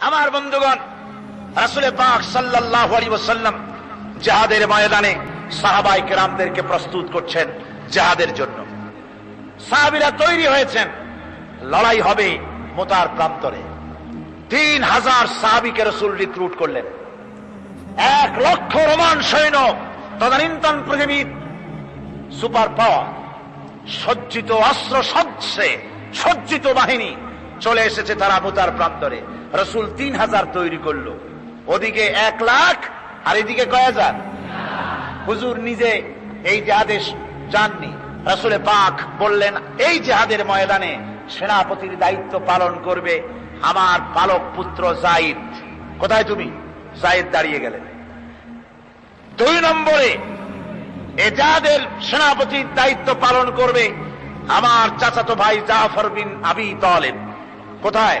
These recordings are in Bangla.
আমার বন্ধুগণ রাসুলে পাক সাল্লাল্লাহু আলাইহি ওয়াসাল্লাম জিহাদের ময়দানে সাহাবাই কেরামদেরকে প্রস্তুত করছেন জিহাদের জন্য। সাহাবিরা তৈরি হয়েছেন, লড়াই হবে মোতার প্রান্তরে। তিন হাজার সাহাবিকে রসুল রিক্রুট করলেন। এক লক্ষ রোমান সৈন্য, তদানীন্তন পৃথিবীর সুপার পাওয়ার, সজ্জিত অস্ত্র সজ্জে, সজ্জিত বাহিনী চলে এসেছে তারা মোতার প্রান্তরে। রসুল তিন হাজার তৈরি করল। ওদিকে এক লাখ, আর এদিকে কয় হাজার? হুজুর নিজে এই যে আদেশ যাননি। রসুলে পাক বললেন, এই জেহাদের ময়দানে সেনাপতির দায়িত্ব পালন করবে আমার পালক পুত্র জাইদ। কোথায় তুমি? জাইদ দাঁড়িয়ে গেলেন। দুই নম্বরে এজাদের সেনাপতির দায়িত্ব পালন করবে আমার চাচাতো ভাই জাফর বিন আবি তলেব। কোথায়?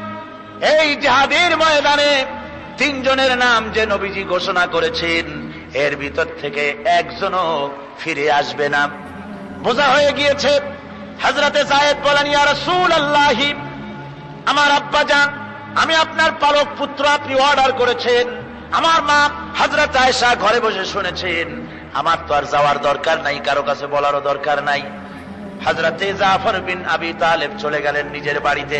এই জেহাদের ময়দানে তিনজনের নাম যে নবীজি ঘোষণা করেছেন, এর ভিতর থেকে একজনও ফিরে আসবে না। বোঝা হয়ে গিয়েছে হাজরাতে জায়েদ বলেন আমার আব্বা যান, আমি আপনার পালক পুত্র আপনি অর্ডার করেছেন, আমার মা হাজরত আয়েশা ঘরে বসে শুনেছেন, আমার তো আর যাওয়ার দরকার নাই, কারও কাছে বলারও দরকার নাই। হাজরতে জাফর বিন আবি তালেব চলে গেলেন নিজের বাড়িতে।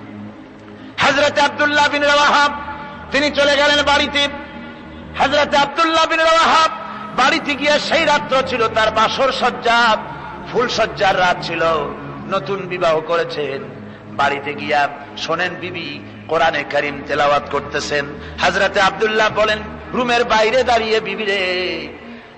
হাজরাতে আবদুল্লাহ বিন রাহাব তিনি চলে গেলেন বাড়িতে। হাজরাতে আবদুল্লাহ বিন রাহাব বাড়িতে গিয়ে সেই রাত্র ছিল, তার বাসর সজ্জা, ফুল সজ্জার রাত ছিল। নতুন বিবাহ করেছেন। বাড়িতে গিয়া শোনেন বিবি কোরআনে করিম তেলাওয়াত করতেছেন। হাজরাতে আবদুল্লাহ বলেন, রুমের বাইরে দাঁড়িয়ে বিবি রে,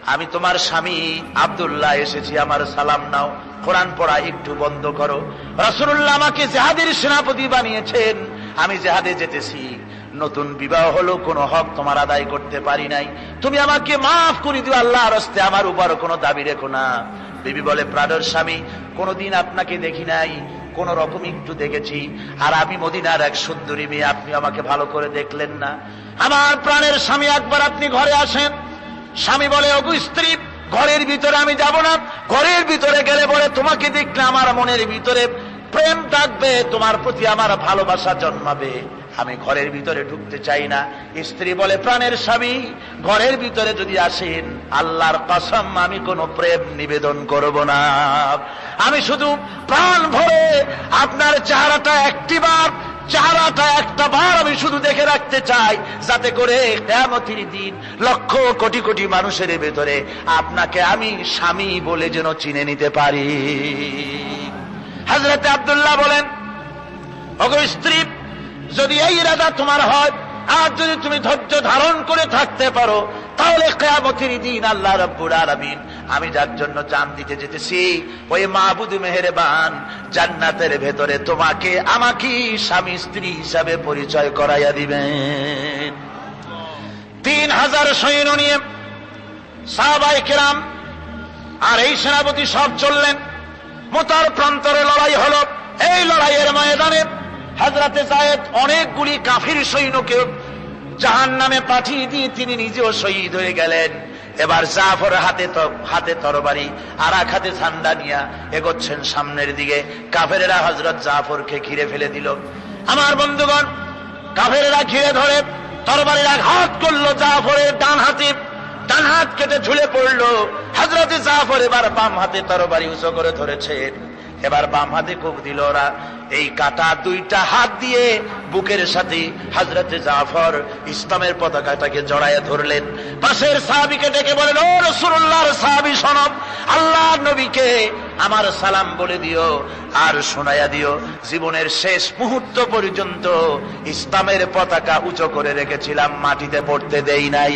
আমি তোমার স্বামী আবদুল্লাহ এসেছি, আমার সালাম নাও। কোরআন পড়া একটু বন্ধ করো। রসুল্লাহ আমাকে জেহাদের সেনাপতি বানিয়েছেন। আমি জেহাদে যেতেছি। নতুন বিবাহ হলো কোন হক তোমার আদায় করতে পারি নাই। তুমি আমাকে মাফ করে দিও আল্লাহ রস্তে আমার উপর কোনো দাবি রেখো না। বিবি বলে প্রাণের স্বামী, কোনদিন আপনাকে দেখি নাই, কোন রকম একটু দেখেছি। আর আমি মদিনার এক সুন্দরী মেয়ে, আপনি আমাকে ভালো করে দেখলেন না। আমার প্রাণের স্বামী, একবার আপনি ঘরে আসেন। স্বামী বলে, অগু স্ত্রী, ঘরের ভিতরে আমি যাব না। ঘরের ভিতরে গেলে বলে, তোমাকে দেখলে আমার মনের ভিতরে প্রেম থাকবে, তোমার প্রতি আমার ভালোবাসা জন্মাবে। আমি ঘরের ভিতরে ঢুকতে চাই না। স্ত্রী বলে, প্রাণের স্বামী, ঘরের ভিতরে যদি আসেন, আল্লাহর কসম, আমি কোনো প্রেম নিবেদন করব না। আমি শুধু প্রাণ ভরে আপনার চেহারাটা একটিবার চেহারাটা একটা বার আমি শুধু দেখে রাখতে চাই, যাতে করে কেমতির দিন লক্ষ কোটি কোটি মানুষের ভেতরে আপনাকে আমি স্বামী বলে যেন চিনে নিতে পারি। হাজরতে আব্দুল্লাহ বলেন অগ স্ত্রী, যদি এই ইরাদা তোমার হয়, আর যদি তুমি ধৈর্য ধারণ করে থাকতে পারো, তাহলে কেয়ামতির দিন আল্লাহ রব্বুর আলামিন, আমি যার জন্য জান দিতে যেতেছি, ওই মাহবুদ মেহেরবান জান্নাতের ভেতরে তোমাকে আমাকে স্বামী স্ত্রী হিসাবে পরিচয় করাইয়া দিবেন। তিন হাজার সৈন্য নিয়ে সাহাবাই কেরাম আর এই সেনাপতি সব চললেন। মোতার প্রান্তরে লড়াই হল। এই লড়াইয়ের ময়দানে হাজরাতে জায়েদ অনেকগুলি কাফির সৈন্যকে জাহান নামে পাঠিয়ে দিয়ে তিনি নিজেও শহীদ হয়ে গেলেন। এবার জাফর হাতে হাতে তরবারি আর এক হাতে ঠান্ডা নিয়া এগোচ্ছেন সামনের দিকে। কাফেরেরা হজরত জাফরকে ঘিরে ফেলে দিল। আমার বন্ধুগণ, কাফেরেরা ঘিরে ধরে তরবারির আঘাত করল জাফরের ডান হাতে। ডান হাত কেটে ঝুলে পড়ল। হজরতে জাফর এবার বাম হাতে তরবারি উঁচু করে ধরেছেন এবার বাম হাতে খুব দিল ওরা। এই কাটা দুইটা হাত দিয়ে বুকের সাথে হজরতে জাফর ইসলামের পতাকাটাকে জড়াইয়া ধরলেন। পাশের সাহাবিকে ডেকে বলেন ও রসুল্লাহর সাহাবি সনব আল্লাহ নবীকে আমার সালাম বলে দিও আর শোনাইয়া দিও। জীবনের শেষ মুহূর্ত পর্যন্ত ইসলামের পতাকা উঁচু করে রেখেছিলাম, মাটিতে পড়তে দেই নাই।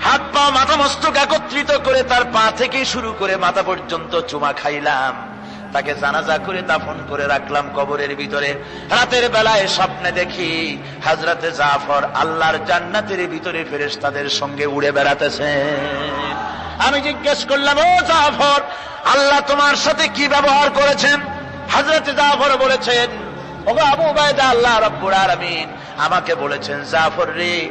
হাত পা মাথা মস্তক একত্রিত করে তার পা থেকে শুরু করে মাথা পর্যন্ত চুমা খাইলাম। তাকে জানাজা করে দাফন করে রাখলাম কবরের ভিতরে। রাতের বেলায় স্বপ্নে দেখি হাজরাতে জাফর আল্লাহর জান্নাতের ভিতরে ফেরেশতাদের সঙ্গে উড়ে বেড়াতেছে। আমি জিজ্ঞেস করলাম, ও জাফর, আল্লাহ তোমার সাথে কি ব্যবহার করেছেন? হাজরতে জাফর বলেছেন, ওগো আবু উবায়দা, আল্লাহ রাব্বুল আলামিন আমাকে বলেছেন, জাফর রে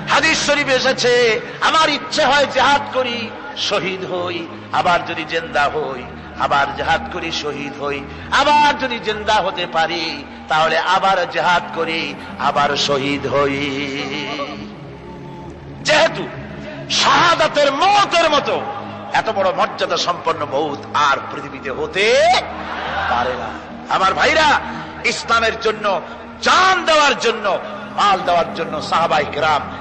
হাদিস শরীফ এসেছে, আমার ইচ্ছে হয় জেহাদ করি, শহীদ হই, আবার যদি জেন্দা হই, আবার জেহাদ করি, শহীদ হই, আবার যদি জেন্দা হতে পারি, তাহলে আবার জেহাদ করি, আবার শহীদ হই। যেহেতু শাহাদাতের মতের মতো এত বড় মর্যাদা সম্পন্ন মৌত আর পৃথিবীতে হতে পারে না। আমার ভাইরা, ইসলামের জন্য, জান দেওয়ার জন্য, মাল দেওয়ার জন্য সাহাবাই গ্রাম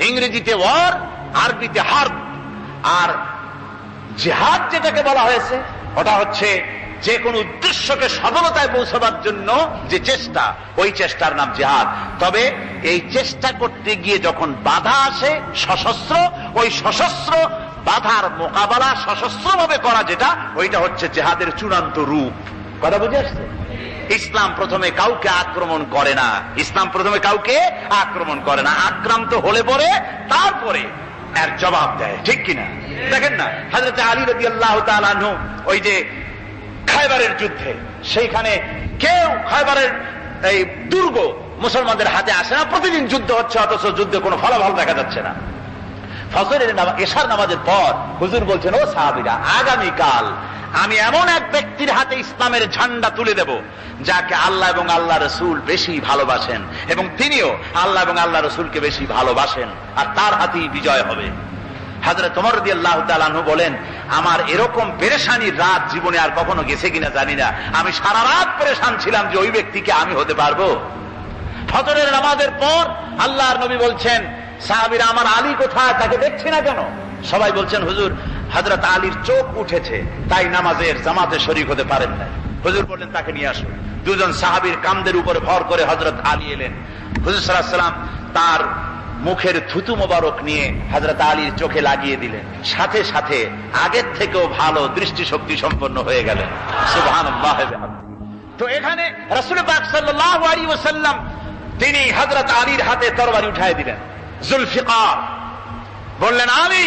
ইংরেজিতে ওয়ার, আরবিতে হার্ব। আর জেহাদ যেটাকে বলা হয়েছে, ওটা হচ্ছে যে কোনো উদ্দেশ্যকে সফলতায় পৌঁছাবার জন্য যে চেষ্টা, ওই চেষ্টার নাম জেহাদ। তবে এই চেষ্টা করতে গিয়ে যখন বাধা আসে, সশস্ত্র, ওই সশস্ত্র বাধার মোকাবেলা সশস্ত্র ভাবে করা যেটা, ওইটা হচ্ছে জেহাদের চূড়ান্ত রূপ। কথা বুঝে আসছে? ইসলাম প্রথমে কাউকে আক্রমণ করে না। ইসলাম প্রথমে কাউকে আক্রমণ করে না। আক্রান্ত হলে পরে তারপরে এর জবাব দেয়। ঠিক কিনা? দেখেন না হাজরত আলী রবি আল্লাহ ওই যে খাইবারের যুদ্ধে, সেইখানে কেউ খাইবারের এই দুর্গ মুসলমানদের হাতে আসে না। প্রতিদিন যুদ্ধ হচ্ছে, অথচ যুদ্ধে কোনো ফলাফল দেখা যাচ্ছে না। নামা এশার নামাজের পর হুজুর বলছেন, ও সাহাবিরা, আগামীকাল আমি এমন এক ব্যক্তির হাতে ইসলামের ঝান্ডা তুলে দেব, যাকে আল্লাহ এবং আল্লাহ রসুল বেশি ভালোবাসেন, এবং তিনিও আল্লাহ এবং আল্লাহ রসুলকে বেশি ভালোবাসেন, আর তার হাতেই বিজয় হবে। হাজরে তোমার রদি আল্লাহ তালানহু বলেন, আমার এরকম পেরেশানির রাত জীবনে আর কখনো গেছে কিনা জানি না। আমি সারা রাত পেরেশান ছিলাম যে ওই ব্যক্তিকে আমি হতে পারব। ফজরের নামাজের পর আল্লাহর নবী বলছেন, সাহাবিরা, আমার আলী কোথায়? তাকে দেখছি না কেন? সবাই বলছেন, হুজুর হজরত আলীর চোখ উঠেছে, তাই নামাজের জামাতে শরিক হতে পারেন না হুজুর বললেন, তাকে নিয়ে আসুন। দুজন সাহাবির কামদের উপরে ভর করে হজরত আলী এলেন। হুজুর সাল্লাম তার মুখের থুতু মোবারক নিয়ে হজরত আলীর চোখে লাগিয়ে দিলেন। সাথে সাথে আগের থেকেও ভালো দৃষ্টিশক্তি সম্পন্ন হয়ে গেলেন। সুবহানাল্লাহ তো এখানে রসুল পাক তিনি হজরত আলীর হাতে তরবারি উঠাই দিলেন। জুলফিকার বললেন, আলী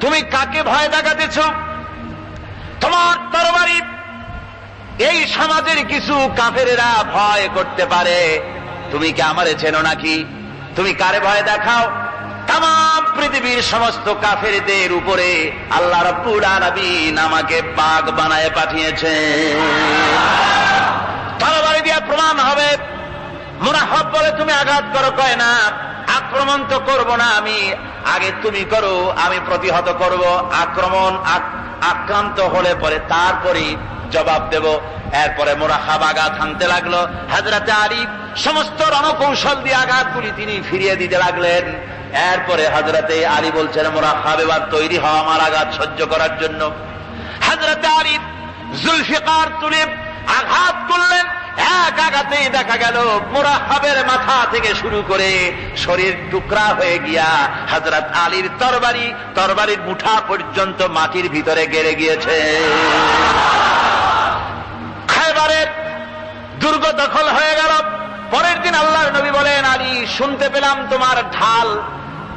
তুমি কাকে ভয় দেখাতেছ? তোমার তরবারি, এই সমাজের কিছু কাফেরেরা ভয় করতে পারে। তুমি কি আমারে চেনো নাকি? তুমি কারে ভয় দেখাও? তাম পৃথিবীর সমস্ত কাফেরদের উপরে আল্লাহ রব্বুল আলামিন আমাকে বাঘ বানায় পাঠিয়েছে তরবারি দিয়ে প্রমাণ হবে। মুনাফব বলে তুমি আঘাত করো, কয় না? আক্রমণ তো করব না আমি। আগে তুমি করো, আমি প্রতিহত করব। আক্রমণ আক- আক্রান্ত হলে পরে তারপরে জবাব দেব। এরপরে আঘাত হানতে লাগল। হাজরাতে আলী সমস্ত রণকৌশল দিয়ে আঘাতগুলি তিনি ফিরিয়ে দিতে লাগলেন। এরপরে হাজরাতে আলী বলছেন, মোরাহাব, এবার তৈরি হওয়া আমার আঘাত সহ্য করার জন্য। হাজরাতে আলী জুলফিকার তুলে আঘাত করলেন এক আঘাতেই দেখা গেল মুরাহাবের মাথা থেকে শুরু করে শরীর টুকরা হয়ে গিয়া হজরত আলীর তরবারি, তরবারির মুঠা পর্যন্ত মাটির ভিতরে গেড়ে গিয়েছে। খাইবারের দুর্গ দখল হয়ে গেল। পরের দিন আল্লাহর নবী বলেন, আলী, শুনতে পেলাম তোমার ঢাল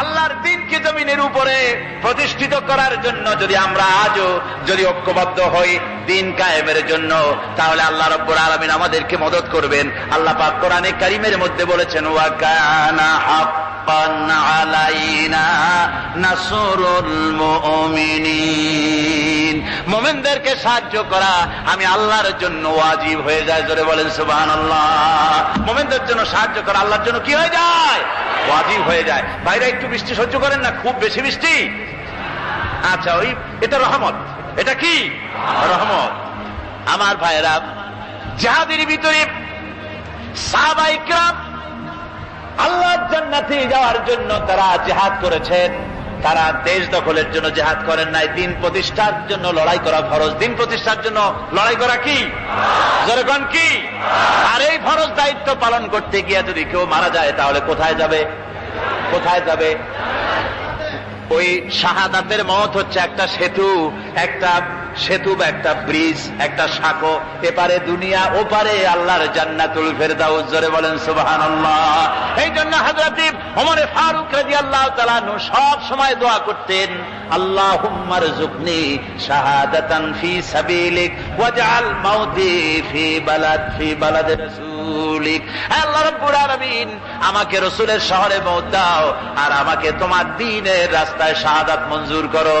আল্লাহর দিনকে জমিনের উপরে প্রতিষ্ঠিত করার জন্য যদি আমরা আজও যদি ঐক্যবদ্ধ হই, দিন কায়েমের জন্য, তাহলে আল্লাহ রব্বুর আলমিন আমাদেরকে মদত করবেন। আল্লাহ পাক কোরআনে কারিমের মধ্যে বলেছেন, ওয়া ওয়াকানা মোমেনদেরকে সাহায্য করা আমি আল্লাহর জন্য ওয়াজিব হয়ে যায়, জোরে বলেন সুবহানাল্লাহ। মোমেনদের জন্য সাহায্য করা আল্লাহর জন্য কি হয়ে যায়? ওয়াজিব হয়ে যায়। বাইরে একটু বৃষ্টি সহ্য করেন না, খুব বেশি বৃষ্টি। আচ্ছা ওই, এটা রহমত। এটা কি? রহমত। আমার ভাইয়েরা যাহাদের ভিতরে সাহাবাইকরাম আল্লাহ জান্নাতে যাওয়ার জন্য তারা জেহাদ করেছেন। তারা দেশ দখলের জন্য জেহাদ করেন নাই। দিন প্রতিষ্ঠার জন্য লড়াই করা ফরজ। দিন প্রতিষ্ঠার জন্য লড়াই করা কি? যেরকম কি? আর এই ফরজ দায়িত্ব পালন করতে গিয়ে যদি কেউ মারা যায়, তাহলে কোথায় যাবে? কোথায় যাবে? ওই শাহাদাতের মত হচ্ছে একটা সেতু, একটা সেতু বা একটা ব্রিজ, একটা সাঁকো, এপারে দুনিয়া, ওপারে আল্লাহর জান্নাতুল ফেরদাউস। জোরে বলেন, সুবহানাল্লাহ। এই জন্য হযরত ফারুক রাদিয়াল্লাহু তাআলা আনহু সব সময় দোয়া করতেন, আল্লাহুম্মা রযুকনি শাহাদাতান ফি সাবিলিক ওয়াজআল মাউতি ফি বালাদ ফি বালাদ রাসূলিক। আল্লাহ রাব্বুল আলামিন, আমাকে রসুলের শহরে মওত দাও, আর আমাকে তোমার দ্বীনের রাস্তায় শাহাদাত মঞ্জুর করো।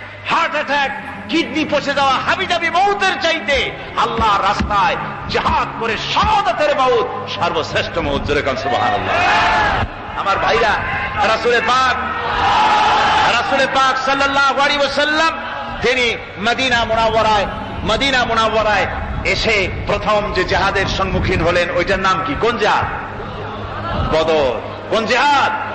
heart attack kidney পচে যাওয়া, হাবিজাবি মৌতের চাইতে আল্লাহ রাস্তায় জাহাদ করে সমাদতের মৌত, সর্বশ্রেষ্ঠ মৌত, জোরে যেরকম সুবাহ আমার ভাইরা, রাসুলে পাক রাসুলে পাক সাল্লাহ আলী ওসাল্লাম তিনি মদিনা মোনাওয়ারায় মদিনা মোনাওয়ারায় এসে প্রথম যে জাহাদের সম্মুখীন হলেন, ওইটার নাম কি? কোন জাহাদ বদর। কোন জেহাদ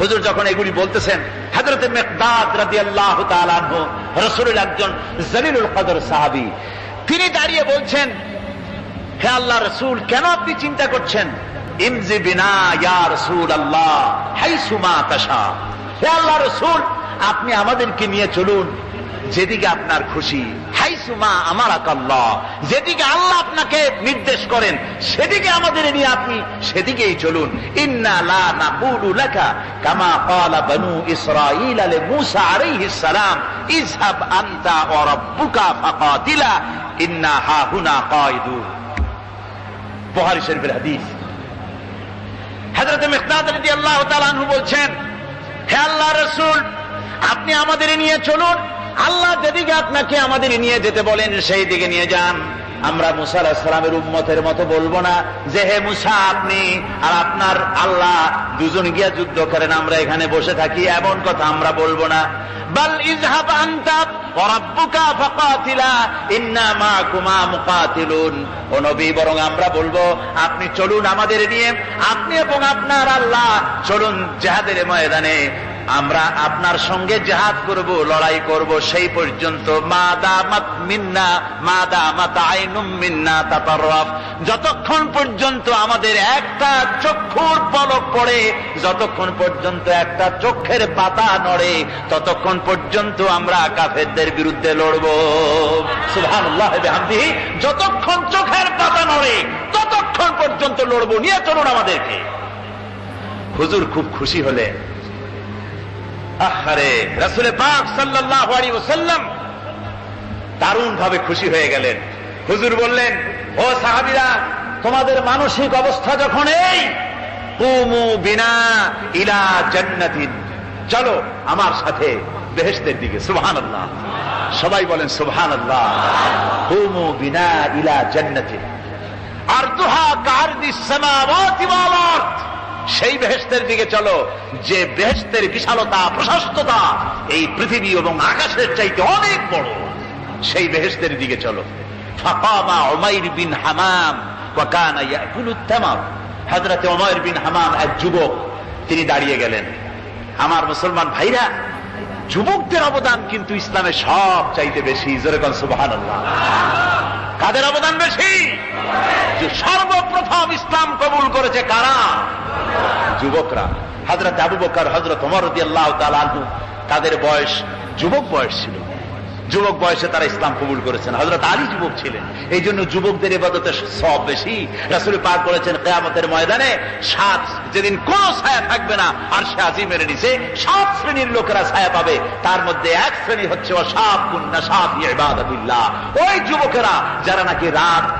হুজুর যখন এগুলি বলতেছেন হাজরতে মেকদাদ রাজি আল্লাহ রসুলের একজন জলিলুল কদর সাহাবি, তিনি দাঁড়িয়ে বলছেন, হে আল্লাহ রসুল, কেন আপনি চিন্তা করছেন? আল্লাহ রসুল, আপনি আমাদেরকে নিয়ে চলুন। যেদিকে আপনার খুশি। হাই সুমা আমার আকাল্লাহ যেদিকে আল্লাহ আপনাকে নির্দেশ করেন, সেদিকে আমাদের নিয়ে আপনি সেদিকেই চলুন। বলছেন আপনি আমাদের নিয়ে চলুন। আল্লাহ যেদিকে আপনাকে আমাদের নিয়ে যেতে বলেন, সেই দিকে নিয়ে যান। আমরা মুসা আলাহিসামের উম্মতের মতো বলব না যে, হে মুসা, আপনি আর আপনার আল্লাহ দুজন গিয়া যুদ্ধ করেন, আমরা এখানে বসে থাকি, এমন কথা আমরা বলব না। আপনি চলুন আমাদের নিয়ে, আপনি এবং আপনার আল্লাহ চলুন জেহাদের ময়দানে। আমরা আপনার সঙ্গে জেহাদ করব, লড়াই করব, সেই পর্যন্ত মা দামাত মিন্না মা দামাত আইনুম মিন্না যতক্ষণ পর্যন্ত আমাদের একটা চক্ষুর পলক পড়ে, যতক্ষণ পর্যন্ত একটা চোখের পাতা নড়ে, ততক্ষণ পর্যন্ত আমরা কাফেরদের বিরুদ্ধে লড়ব। সুবহানাল্লাহ যতক্ষণ চোখের পাতা নড়ে, ততক্ষণ পর্যন্ত লড়ব। নিয়ে চলুন আমাদেরকে। হুজুর খুব খুশি হলেন। আহারে রাসুলে পাক সাল্লাল্লাহু আলাইহি ওয়াসাল্লাম দারুণ ভাবে খুশি হয়ে গেলেন। হুজুর বললেন, ও সাহাবীরা, তোমাদের মানসিক অবস্থা যখন এই, কুমু বিনা ইলা জান্নাতিন। চলো আমার সাথে বেহেশতের দিকে, সুবহানাল্লাহ। সবাই বলেন, সুবহানাল্লাহ। কুমু বিনা ইলা জান্নাতিন। আরদুহা কারদিস সামাওয়াতি ওয়াল আরদ। সেই বেহেস্তের দিকে চলো। যে বেহেস্তের বিশালতা, প্রশস্ততা এই পৃথিবী এবং আকাশের চাইতে অনেক বড়। সেই বেহেস্তের দিকে চলো। উমাইর বিন হামাম হযরতে উমাইর বিন হামাম এক যুবক, তিনি দাঁড়িয়ে গেলেন। আমার মুসলমান ভাইরা, যুবকদের অবদান কিন্তু ইসলামে সব চাইতে বেশি। যেরকম সুবহানাল্লাহ। কাদের অবদান বেশি? সর্বপ্রথম ইসলাম কবুল করেছে কারা? যুবকরা হজরত আবু বকর হজরত অমর তাদের বয়স, যুবক বয়স ছিল। যুবক বয়সে তারা ইসলাম কবুল করেছেন। হজরত আলী যুবক ছিলেন। এই জন্য যুবকদের এবাদতে সব বেশি। রাসুল পাক কেয়ামতের ময়দানে সাত, যেদিন কোন ছায়া থাকবে না, আর সে আজিমের নিচে সাত শ্রেণির লোকেরা ছায়া পাবে। তার মধ্যে এক শ্রেণি হচ্ছে ইবাদতিল্লাহ। ওই যুবকেরা, যারা নাকি রাত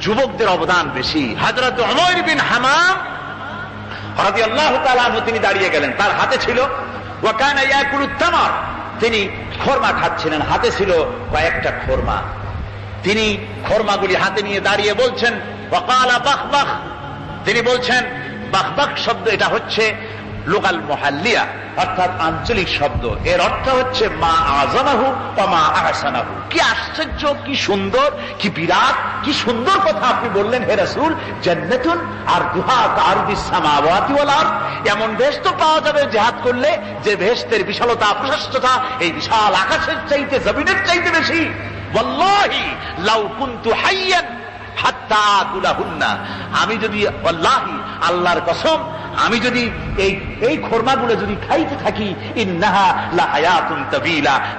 যুবকদের অবদান বেশি। হাজরত অমর বিন হামাম তিনি দাঁড়িয়ে গেলেন। তার হাতে ছিল তিনি খোরমা খাচ্ছিলেন। হাতে ছিল কয়েকটা খোরমা। তিনি খোরমাগুলি হাতে নিয়ে দাঁড়িয়ে বলছেন ওয়াকালা বাখ বাখ তিনি বলছেন বাখ শব্দ এটা হচ্ছে লোকাল মহাল্লিয়া, অর্থাৎ আঞ্চলিক শব্দ। এর অর্থ হচ্ছে মা আজানাহু বা মা আহসানাহু। কি আশ্চর্য, কি সুন্দর, কি বিরাট, কি সুন্দর কথা আপনি বললেন হে রাসূল, জান্নাতুন আর দুহা আর বিসামাওয়াতি ওয়াল আরদ। এমন বেশ তো পাওয়া যাবে জিহাদ করলে, যে বেহেশতের বিশালতা, প্রশস্ততা, এই বিশাল আকাশের চাইতে, জমিনের চাইতে বেশি। ওয়াল্লাহি লাউ কুনতু হাইয়ান হাত্তা কুলাহুন্না আমি যদি আল্লাহি আল্লাহর কসম, আমি যদি এই এই খোরমাগুলো যদি খাইতে থাকি, ইন্নাহা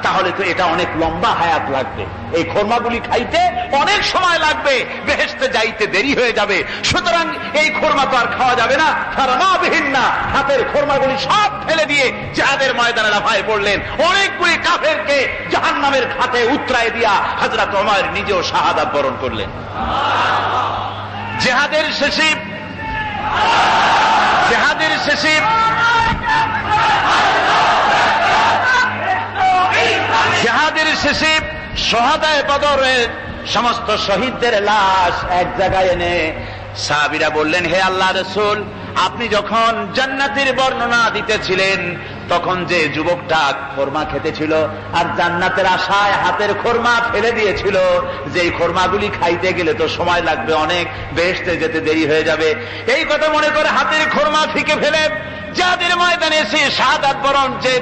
তাহলে তো এটা অনেক লম্বা হায়াত লাগবে। এই খোরমাগুলি খাইতে অনেক সময় লাগবে, বেহেশতে যাইতে দেরি হয়ে যাবে। সুতরাং এই খোরমা তো আর খাওয়া যাবে না। ফারামা বিহীন না হাতের খোরমাগুলি সব ফেলে দিয়ে জাহাদের ময়দানে লাফায় পড়লেন। অনেকগুলি কাফেরকে জাহান্নামের খাতে উতরায় দিয়া হযরত ওমর নিজেও শাহাদাত বরণ করলেন। জেহাদের শেষে জেহাদের শেষে জেহাদের শেষে সহাদায় বদরের সমস্ত শহীদদের লাশ এক জায়গায় এনে সাহাবিরা বললেন, হে আল্লাহ রসুল আপনি যখন জান্নাতের বর্ণনা দিতেছিলেন, তখন যে যুবকটা খোরমা খেতেছিল আর জান্নাতের আশায় হাতের খোরমা ফেলে দিয়েছিল যে খোরমাগুলি খাইতে গেলে তো সময় লাগবে অনেক বেহেস্তে যেতে দেরি হয়ে যাবে। এই কথা মনে করে হাতের খোরমা ফিকে ফেলে, যাদের ময়দানে এসে সাদ বরণ যে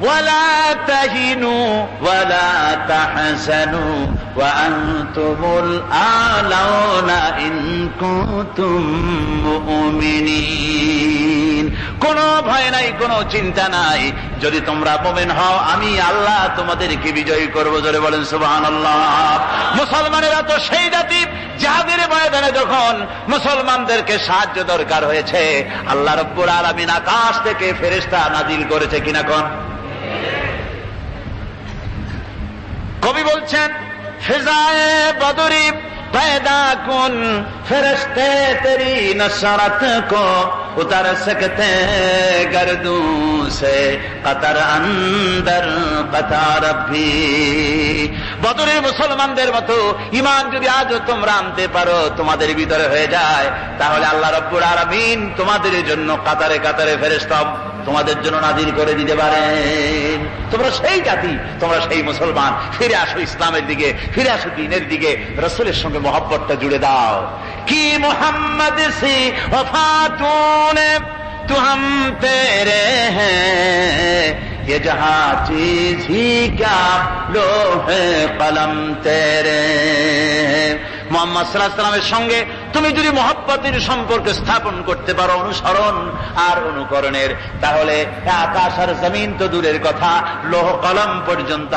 ولا تهنوا ولا تحزنوا وأنتم الأعلون إن كنتم مؤمنين কোনো ভয় নাই কোনো চিন্তা নাই যদি তোমরা মোমেন হও আমি আল্লাহ তোমাদেরকে বিজয়ী করবো জোরে বলেন সুবহানাল্লাহ মুসলমানেরা তো সেই জাতি যাদের ময়দানে যখন মুসলমানদেরকে সাহায্য দরকার হয়েছে আল্লাহ রব্বুর আলামিন আকাশ থেকে ফেরেশতা নাজিল করেছে কিনা কোন কবি বলছেন ফিজায়ে বদরি पैदा कुन फरिश्ते तेरी नसरत को उतर सकते गर्दू से कतर अंदर कतार भी বদরের মুসলমানদের মতো ইমান যদি আজও তোমরা আনতে পারো তোমাদের ভিতরে হয়ে যায় তাহলে আল্লাহ রব্বুর আরামিন তোমাদের জন্য কাতারে কাতারে ফেরেস্তা তোমাদের জন্য নাজির করে দিতে পারেন তোমরা সেই জাতি, তোমরা সেই মুসলমান। ফিরে আসো ইসলামের দিকে, ফিরে আসো দিনের দিকে। রসুলের সঙ্গে মহব্বতটা জুড়ে দাও। কি মোহাম্মদ সি ওফাতুনে تو ہم تیرے ہیں یہ جہاں মোহাম্মদ সাল্লাহ সাল্লামের সঙ্গে তুমি যদি মহাব্বতের সম্পর্ক স্থাপন করতে পারো, অনুসরণ আর অনুকরণের, তাহলে আকাশ আর জমিন তো দূরের কথা, লোহ কলম পর্যন্ত